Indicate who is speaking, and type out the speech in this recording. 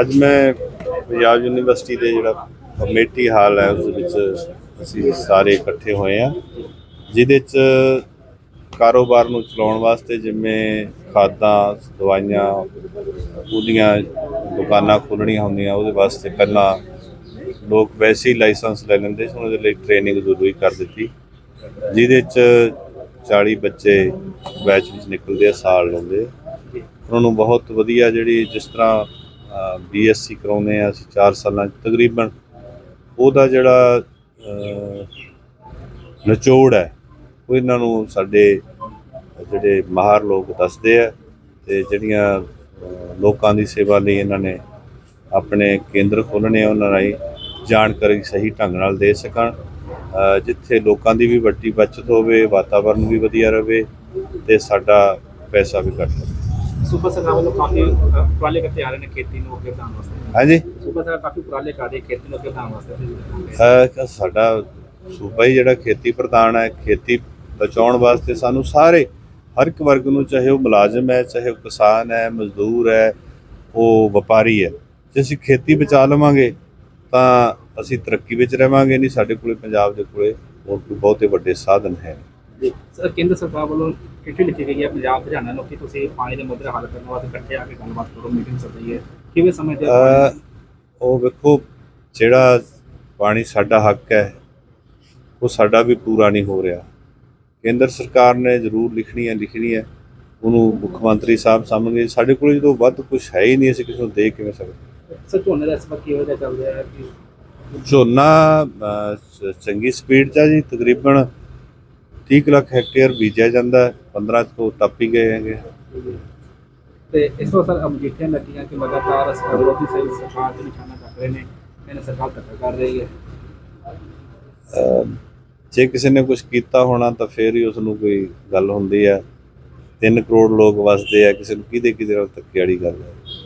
Speaker 1: ਅੱਜ ਮੈਂ ਪੰਜਾਬ ਯੂਨੀਵਰਸਿਟੀ ਦੇ ਜਿਹੜਾ ਕਮੇਟੀ ਹਾਲ ਹੈ, ਉਸ ਵਿੱਚ ਅਸੀਂ ਸਾਰੇ ਇਕੱਠੇ ਹੋਏ ਆ ਜਿਹਦੇ ਚ ਕਾਰੋਬਾਰ ਨੂੰ ਚਲਾਉਣ ਵਾਸਤੇ ਜਿਵੇਂ ਖਾਦਾਂ, ਦਵਾਈਆਂ, ਉਹਦੀਆਂ ਦੁਕਾਨਾਂ ਖੋਲਣੀਆਂ ਹੁੰਦੀਆਂ, ਉਹਦੇ ਵਾਸਤੇ ਪਹਿਲਾਂ ਲੋਕ ਵੈਸੇ ਹੀ ਲਾਇਸੈਂਸ ਲੈ ਲੈਂਦੇ ਸੀ, ਉਹਨਾਂ ਦੇ ਲਈ ਟ੍ਰੇਨਿੰਗ ਜ਼ਰੂਰੀ ਕਰ ਦਿੱਤੀ। ਜਿਹਦੇ ਚ 40 ਬੱਚੇ ਬੈਚ ਵਿੱਚ ਨਿਕਲਦੇ ਆ, ਸਾਲ ਲਾਉਂਦੇ ਉਹਨਾਂ ਨੂੰ ਬਹੁਤ ਵਧੀਆ ਜਿਹੜੀ ਜਿਸ ਤਰ੍ਹਾਂ ਬੀਐਸਸੀ ਕਰਾਉਂਦੇ ਆ ਅਸੀਂ 4 ਸਾਲਾਂ 'ਚ, ਤਕਰੀਬਨ ਉਹਦਾ ਜਿਹੜਾ ਨਿਚੋੜ ਹੈ, ਉਹ ਇਹਨਾਂ ਨੂੰ ਸਾਡੇ ਜਿਹੜੇ ਮਾਹਰ ਲੋਕ ਦੱਸਦੇ ਆ ਤੇ ਜਿਹੜੀਆਂ ਲੋਕਾਂ ਦੀ ਸੇਵਾ ਲਈ ਇਹਨਾਂ ਨੇ ਆਪਣੇ ਕੇਂਦਰ ਖੋਲ੍ਹਣੇ ਉਹਨਾਂ ਰਾਹੀਂ ਜਾਣਕਾਰੀ ਸਹੀ ਢੰਗ ਨਾਲ ਦੇ ਸਕਣ ਜਿੱਥੇ ਲੋਕਾਂ ਦੀ ਵੀ ਵੱਡੀ ਬਚਤ ਹੋਵੇ, ਵਾਤਾਵਰਨ ਵੀ ਵਧੀਆ ਰਹੇ ਤੇ ਸਾਡਾ ਪੈਸਾ ਵੀ ਘੱਟ ਲੱਗੇ
Speaker 2: ਸੂਬਾ ਸਰਕਾਰ ਵੱਲੋਂ ਕਾਫੀ ਉਪਰਾਲੇ ਕਰਤੇ ਆ ਰਹੇ ਨੇ ਖੇਤੀ ਨੂੰ ਅੱਗੇ ਵਧਾਉਣ ਵਾਸਤੇ।
Speaker 1: ਹਾਂਜੀ।
Speaker 2: ਸੂਬਾ ਸਰਕਾਰ ਕਾਫੀ ਉਪਰਾਲੇ ਕਰ ਰਹੀ ਖੇਤੀ ਨੂੰ ਅੱਗੇ ਵਧਾਉਣ ਵਾਸਤੇ।
Speaker 1: ਸਾਡਾ ਸੂਬਾ ਹੀ ਜਿਹੜਾ ਖੇਤੀ ਪ੍ਰਧਾਨ ਹੈ ਖੇਤੀ ਬਚਾਉਣ ਵਾਸਤੇ ਸਾਨੂੰ ਸਾਰੇ ਹਰ ਇੱਕ ਵਰਗ ਨੂੰ ਚਾਹੇ ਉਹ ਮੁਲਾਜ਼ਮ ਹੈ ਚਾਹੇ ਉਹ ਕਿਸਾਨ ਹੈ ਮਜ਼ਦੂਰ ਹੈ ਉਹ ਵਪਾਰੀ ਹੈ। ਜੇ ਅਸੀਂ ਖੇਤੀ ਬਚਾ ਲਵਾਂਗੇ ਤਾਂ ਅਸੀਂ ਤਰੱਕੀ ਵਿੱਚ ਰਵਾਂਗੇ ਨਹੀਂ ਸਾਡੇ ਕੋਲੇ ਪੰਜਾਬ ਦੇ ਕੋਲੇ ਹੋਰ ਕੋਈ ਬਹੁਤੇ ਵੱਡੇ ਸਾਧਨ ਹੈ
Speaker 2: ਸਰ ਕੇਂਦਰ ਸਰਕਾਰ ਵੱਲੋਂ ਚਿੱਠੀ ਲਿਖੀ ਗਈ ਹੈ ਪੰਜਾਬ ਹਰਿਆਣਾ ਨੂੰ ਕਿ ਤੁਸੀਂ ਪਾਣੀ ਦੇ ਮੁੱਦੇ ਹੱਲ ਕਰਨ ਵਾਸਤੇ ਇਕੱਠੇ ਆ ਕੇ ਗੱਲਬਾਤ ਕਰੋ ਮੀਟਿੰਗ ਰਹੀ ਹੈ। ਕਿਵੇਂ ਸਮਝਦੇ ਹੋ
Speaker 1: ਉਹ ਵੇਖੋ ਜਿਹੜਾ ਪਾਣੀ ਸਾਡਾ ਹੱਕ ਹੈ ਉਹ ਸਾਡਾ ਵੀ ਪੂਰਾ ਨਹੀਂ ਹੋ ਰਿਹਾ। ਕੇਂਦਰ ਸਰਕਾਰ ਨੇ ਜ਼ਰੂਰ ਲਿਖਣੀ ਹੈ ਲਿਖਣੀ ਹੈ। ਉਹਨੂੰ ਮੁੱਖ ਮੰਤਰੀ ਸਾਹਿਬ ਸਾਹਮਣੇ ਸਾਡੇ ਕੋਲ ਜਦੋਂ ਵੱਧ ਕੁਝ ਹੈ ਹੀ ਨਹੀਂ ਅਸੀਂ ਕਿਸੇ ਨੂੰ ਦੇ ਕਿਵੇਂ ਸਕਦੇ?
Speaker 2: ਸਰ ਝੋਨੇ ਦਾ ਇਸ ਵਕਤ ਕਿਹੋ ਜਿਹਾ ਚੱਲ ਰਿਹਾ ਹੈ? ਕਿ
Speaker 1: ਝੋਨਾ ਚੰਗੀ ਸਪੀਡ 'ਚ ਆ ਜੀ ਤਕਰੀਬਨ 30 ਕੁ ਲੱਖ ਹੈਕਟੇਅਰ ਬੀਜਿਆ ਜਾਂਦਾ ਹੈ 15 ਤੋਂ ਟੱਪ ਹੀ ਗਏ ਹੈਗੇ।
Speaker 2: ਤੇ ਇਸ ਵਾਰ ਸਰ ਅਮਜੀਠੀਆਂ ਲੱਗੀਆਂ ਕਿ ਲਗਾਤਾਰ ਅਸ- ਵਿਰੋਧੀ ਸਹੀ ਸਰਕਾਰ ਤੇ ਨਿਸ਼ਾਨਾ ਕਰ ਰਹੇ ਨੇ ਇਹਨਾਂ ਸਰਕਾਰ ਧੱਕਾ ਕਰ ਰਹੀ ਹੈ।
Speaker 1: ਜੇ ਕਿਸੇ ਨੇ ਕੁਝ ਕੀਤਾ ਹੋਣਾ ਤਾਂ ਫੇਰ ਹੀ ਉਸ ਨੂੰ ਕੋਈ ਗੱਲ ਹੁੰਦੀ ਹੈ। 3 ਕਰੋੜ ਲੋਕ ਵਸਦੇ ਆ ਕਿਸੇ ਨੂੰ ਕਿਹਦੇ ਕਿਹਦੇ ਨਾਲ ਧੱਕੇ ਵਾਲੀ ਗੱਲ ਹੈ।